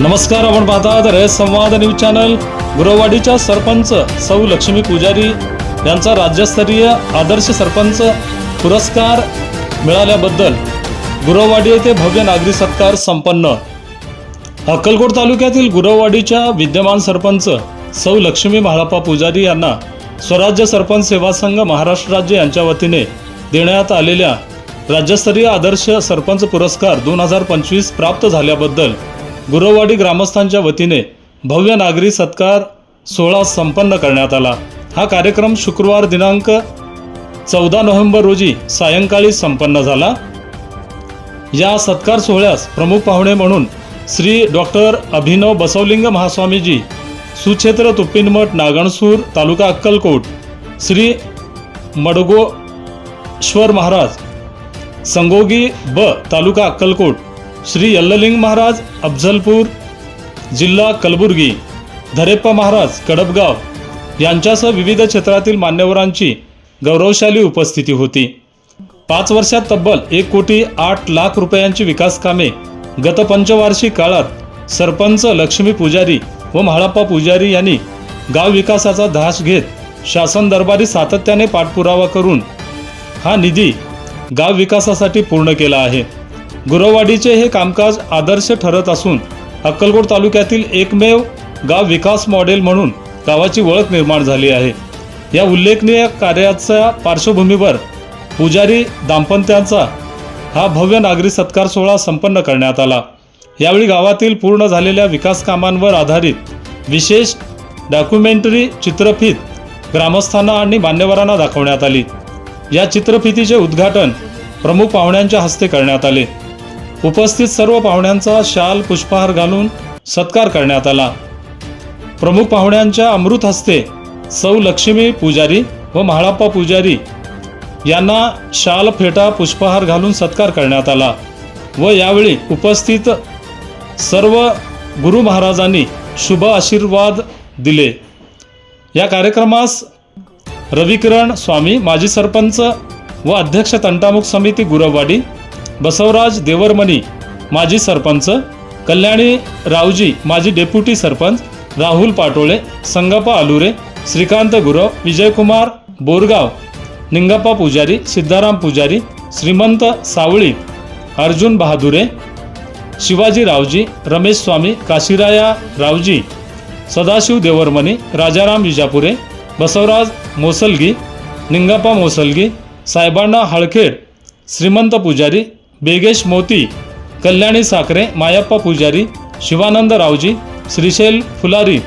नमस्कार आपण पाहतात रयत संवाद न्यूज चॅनल. गुरववाडीच्या सरपंच सौ लक्ष्मी पुजारी यांचा राज्यस्तरीय आदर्श सरपंच पुरस्कार मिळाल्याबद्दल गुरववाडी येथे भव्य नागरी सत्कार संपन्न. अक्कलकोट तालुक्यातील गुरववाडीच्या विद्यमान सरपंच सौ लक्ष्मी महाळप्पा पुजारी यांना स्वराज्य सरपंच सेवा संघ महाराष्ट्र राज्य यांच्या वतीने देण्यात आलेल्या राज्यस्तरीय आदर्श सरपंच पुरस्कार दोन हजार पंचवीस प्राप्त झाल्याबद्दल गुरववाडी ग्रामस्थांच्या वतीने भव्य नागरी सत्कार सोहळा संपन्न करण्यात आला. हा कार्यक्रम शुक्रवार दिनांक चौदा नोव्हेंबर रोजी सायंकाळी संपन्न झाला. या सत्कार सोहळ्यास प्रमुख पाहुणे म्हणून श्री डॉक्टर अभिनव बसवलिंग महास्वामीजी सुक्षेत्र तुप्पिनमठ नागणसूर तालुका अक्कलकोट श्री मडगोश्वर महाराज संगोगी ब तालुका अक्कलकोट श्री यल्ललिंग महाराज अफजलपूर जिल्हा कलबुर्गी धरेप्पा महाराज कडबगाव यांच्यासह विविध क्षेत्रातील मान्यवरांची गौरवशाली उपस्थिती होती. पाच वर्षात तब्बल एक कोटी आठ लाख रुपयांची विकास कामे गत पंचवार्षिक काळात सरपंच लक्ष्मी पुजारी व म्हाळाप्पा पुजारी यांनी गाव विकासाचा धास घेत शासन दरबारी सातत्याने पाठपुरावा करून हा निधी गाव विकासासाठी पूर्ण केला आहे. गुरववाडीचे हे कामकाज आदर्श ठरत असून अक्कलकोट तालुक्यातील एकमेव गाव विकास मॉडेल म्हणून गावाची ओळख निर्माण झाली आहे. या उल्लेखनीय कार्याच्या पार्श्वभूमीवर पुजारी दाम्पत्यांचा हा भव्य नागरी सत्कार सोहळा संपन्न करण्यात आला. यावेळी गावातील पूर्ण झालेल्या विकास कामांवर आधारित विशेष डॉक्युमेंटरी चित्रफित ग्रामस्थांना आणि मान्यवरांना दाखवण्यात आली. या चित्रफितीचे उद्घाटन प्रमुख पाहुण्यांच्या हस्ते करण्यात आले. उपस्थित सर्व पाहुण्यांचा शाल पुष्पहार घालून सत्कार करण्यात आला. प्रमुख पाहुण्यांच्या अमृत हस्ते सौ लक्ष्मी पुजारी व महाळाप्पा पुजारी यांना शाल फेटा पुष्पहार घालून सत्कार करण्यात आला व यावेळी उपस्थित सर्व गुरु महाराजांनी शुभ आशीर्वाद दिले. या कार्यक्रमास रविकिरण स्वामी माजी सरपंच व अध्यक्ष तंटामुख समिती गुरववाडी बसवराज देवरमणी माजी सरपंच कल्याणी रावजी माजी डेप्युटी सरपंच राहुल पाटोळे संगप्पा आलुरे श्रीकांत गुरव विजयकुमार बोरगाव निंगप्पा पुजारी सिद्धाराम पुजारी श्रीमंत सावळी अर्जुन बहादुरे शिवाजी रावजी रमेश स्वामी काशीराया रावजी सदाशिव देवरमणी राजाराम विजापुरे बसवराज मोसलगी निंगप्पा मोसलगी साहेबांना हळखेड श्रीमंत पुजारी बेगेश मोती कल्याणी साखरे मायप्पा पुजारी शिवानंद रावजी श्रीशैल फुलारी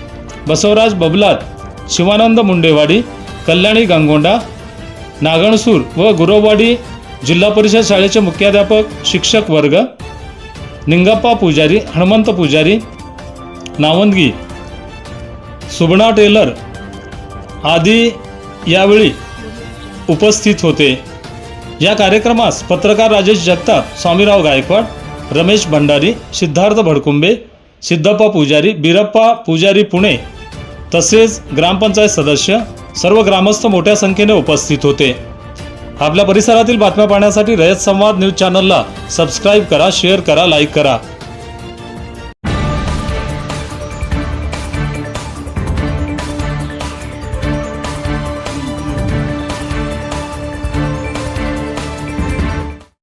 बसवराज बबलात शिवानंद मुंडेवाडी कल्याणी गांगोंडा नागणसूर व गुरववाडी जिल्हा परिषद शाळेचे मुख्याध्यापक शिक्षक वर्ग निंगप्पा पुजारी हनुमंत पुजारी नावंदगी सुबणा टेलर आदी यावेळी उपस्थित होते. या कार्यक्रमास पत्रकार राजेश जगताप स्वामीराव गायकवाड रमेश भंडारी सिद्धार्थ भडकुंबे सिद्धप्पा पुजारी बिरप्पा पुजारी पुणे तसेच ग्रामपंचायत सदस्य सर्व ग्रामस्थ मोठ्या संख्येने उपस्थित होते. आपल्या परिसरातील बातम्या पाहण्यासाठी रयत संवाद न्यूज चॅनलला सबस्क्राईब करा शेअर करा लाईक करा.